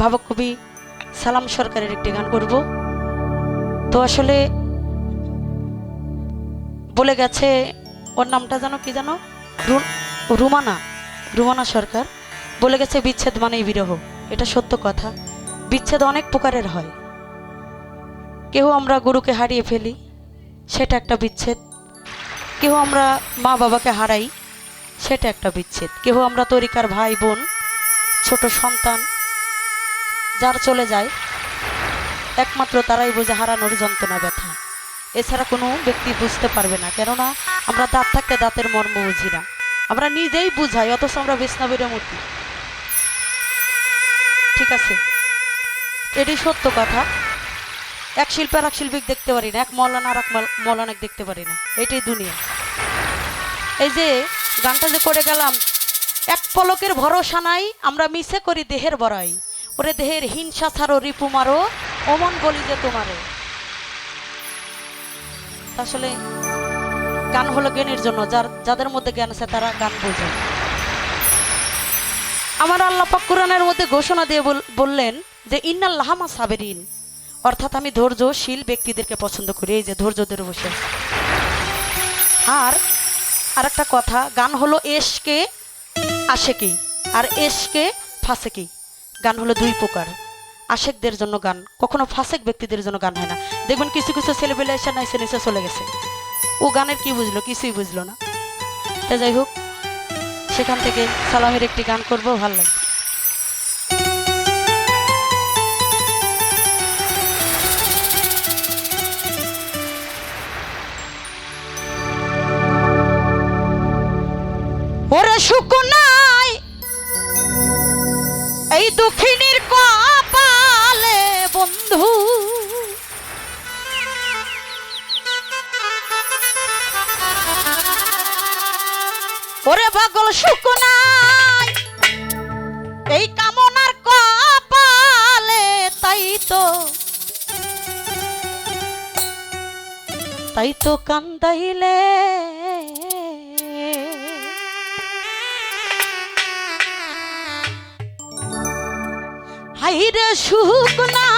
ভাবক কবি সালাম সরকারের একটি গান করব। তো আসলে বলে গেছে, ওর নামটা জানো কি জানো? রুমানা রুমানা সরকার। বলে গেছে, বিচ্ছেদ মানেই বিরহ। এটা সত্য কথা। বিচ্ছেদ অনেক প্রকারের হয়। কেউ আমরা গুরুকে হারিয়ে ফেলি, সেটা একটা বিচ্ছেদ। কেউ আমরা মা বাবাকে হারাই, সেটা একটা বিচ্ছেদ। কেউ আমরা তরিকার ভাই বোন ছোট সন্তান যার চলে যায়, একমাত্র তারাই বোঝে হারানোর যন্ত্রণা ব্যথা। এছাড়া কোনো ব্যক্তি বুঝতে পারবে না, কেননা আমরা দাঁত থাকতে দাঁতের মর্ম বুঝি না। আমরা নিজেই বুঝাই, অথচ আমরা বেসনাবিরে মূর্তি ঠিক আছে? এটি সত্য কথা। এক শিল্পী আর এক শিল্পীকে দেখতে পারি না, এক মৌলানা আর এক মল- মৌলানাকে দেখতে পারি না। এটাই দুনিয়া। এই যে গানটা যে করে গেলাম, এক পলকের ভরসা নাই, আমরা মিশে করি দেহের বড়াই। ওরে দেহের হিংসা ছাড়ো রিপু মারো, অমন বলি যে তোমারে। আসলে গান হলো জ্ঞানের জন্য, যার যাদের মধ্যে জ্ঞান আছে তারা গান বোঝে। আমার আল্লাহ কোরআনের মধ্যে ঘোষণা দিয়ে বললেন যে ইন্নাল্লাহামা সাবেরিন। অর্থাৎ আমি ধৈর্যশীল ব্যক্তিদেরকে পছন্দ করি, এই যে ধৈর্য ধরে বসে। আর আরেকটা কথা, গান হলো এশকে আশেকি আর এশকে ফাসেকি গান হলো দুই প্রকার। আশেকদের জন্য গান, কখনো ফাসেক ব্যক্তিদের জন্য গান হয় না। দেখবেন কিছু কিছু ছেলেবেলে এসে নাইসে নিচে চলে গেছে। ও গানের কি বুঝলো? কিছুই বুঝলো না। তা যাই হোক, সেখান থেকে সালামের একটি গান করব, ভালো লাগবে। ওরে শুকনাই এই দুঃখিনীর কপালে, বন্ধু। ওরে পাগল শুকনাই এই কামনার কপালে, তাই তো তাই তো কান্দাইলে। হাইরে সুখ নাই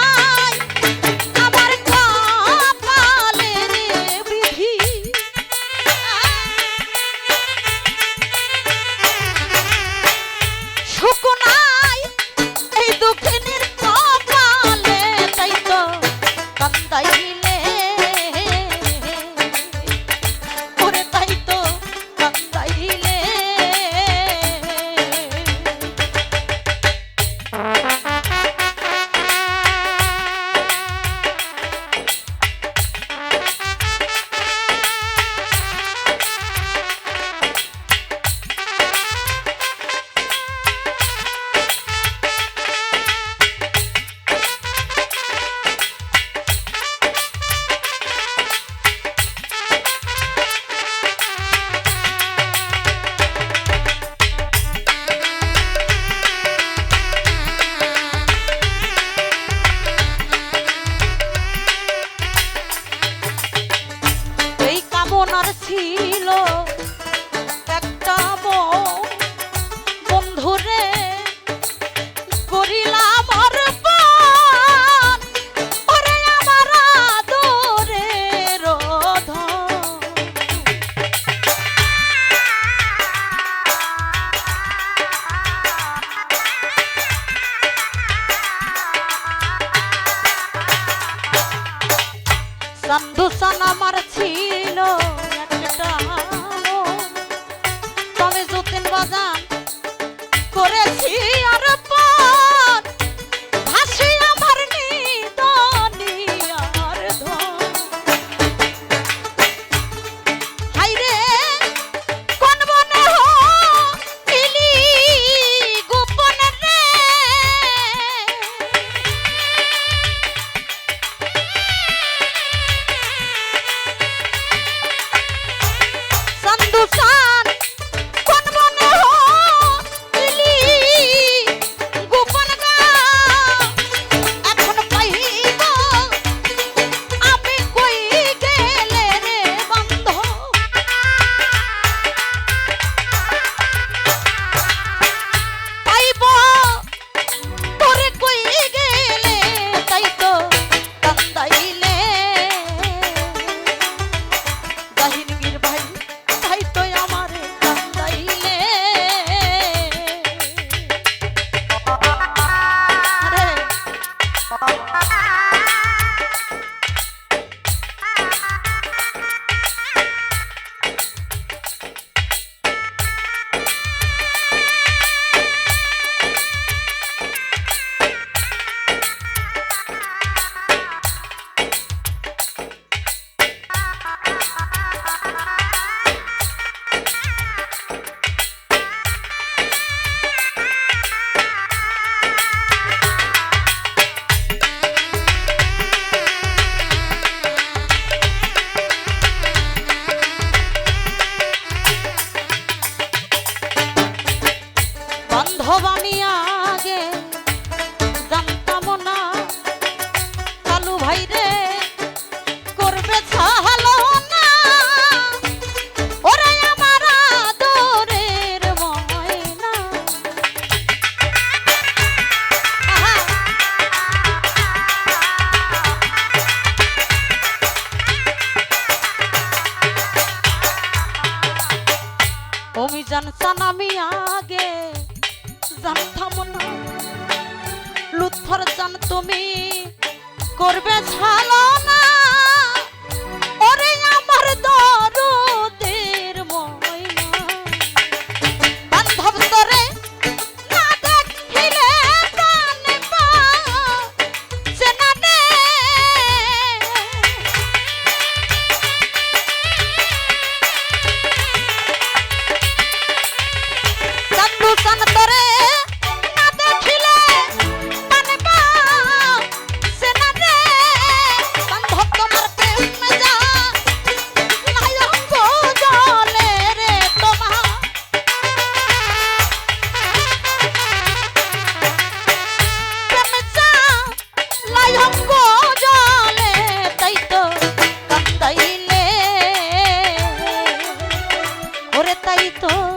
তো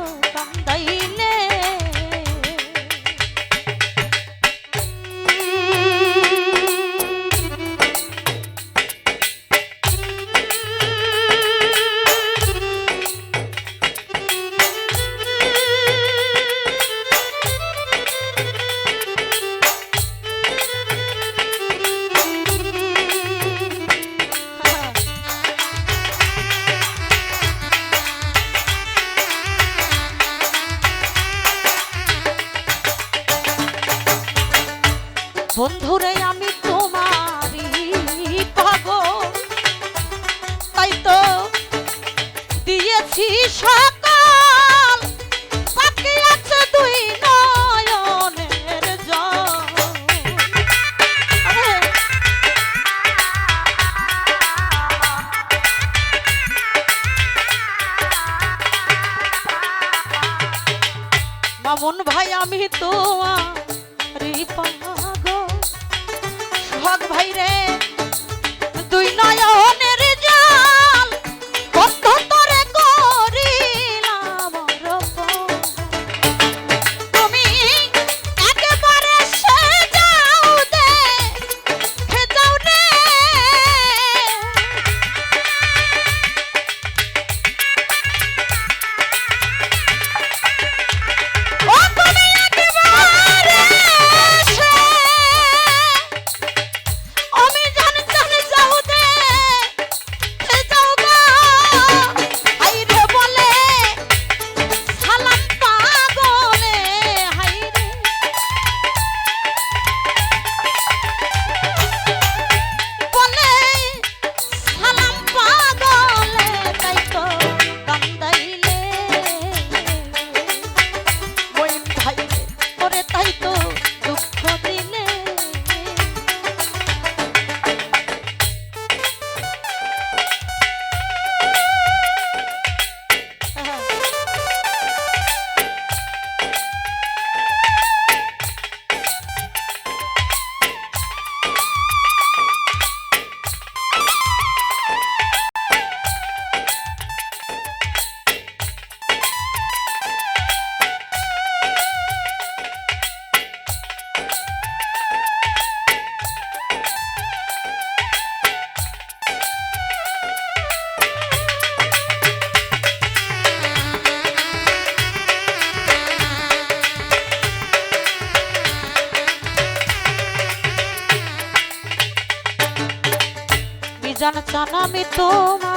আমি তোমারি